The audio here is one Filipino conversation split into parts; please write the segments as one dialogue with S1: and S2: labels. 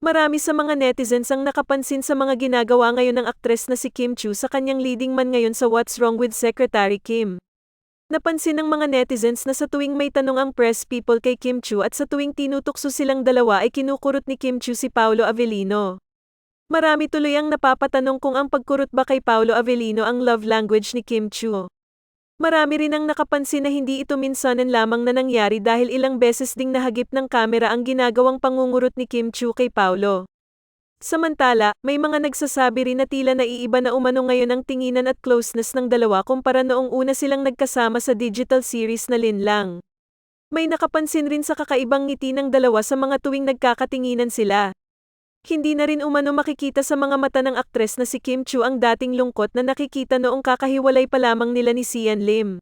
S1: Marami sa mga netizens ang nakapansin sa mga ginagawa ngayon ng aktres na si Kim Chu sa kanyang leading man ngayon sa What's Wrong with Secretary Kim. Napansin ng mga netizens na sa tuwing may tanong ang press people kay Kim Chu at sa tuwing tinutukso silang dalawa ay kinukurot ni Kim Chu si Paolo Avellino. Marami tuloy ang napapatanong kung ang pagkurot ba kay Paolo Avellino ang love language ni Kim Chu. Marami rin ang nakapansin na hindi ito minsanan lamang na nangyari dahil ilang beses ding nahagip ng kamera ang ginagawang pangungurot ni Kim Chu kay Paulo. Samantala, may mga nagsasabi rin na tila naiiba na umano ngayon ang tinginan at closeness ng dalawa kumpara noong una silang nagkasama sa digital series na Linlang. May nakapansin rin sa kakaibang ngiti ng dalawa sa mga tuwing nagkakatinginan sila. Hindi na rin umano makikita sa mga mata ng aktres na si Kim Chu ang dating lungkot na nakikita noong kakahiwalay pa lamang nila ni Sian Lim.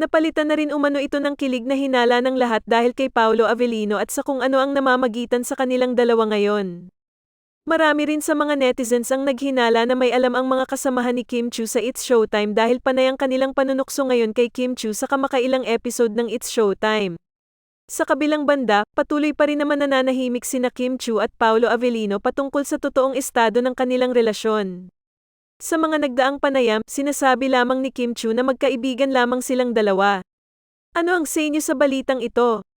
S1: Napalitan na rin umano ito ng kilig na hinala ng lahat dahil kay Paolo Avellino at sa kung ano ang namamagitan sa kanilang dalawa ngayon. Marami rin sa mga netizens ang naghinala na may alam ang mga kasamahan ni Kim Chu sa It's Showtime dahil panay ang kanilang panunukso ngayon kay Kim Chu sa kamakailang episode ng It's Showtime. Sa kabilang banda, patuloy pa rin naman nananahimik sina Kim Chu at Paolo Avellino patungkol sa totoong estado ng kanilang relasyon. Sa mga nagdaang panayam, sinasabi lamang ni Kim Chu na magkaibigan lamang silang dalawa. Ano ang say niyo sa balitang ito?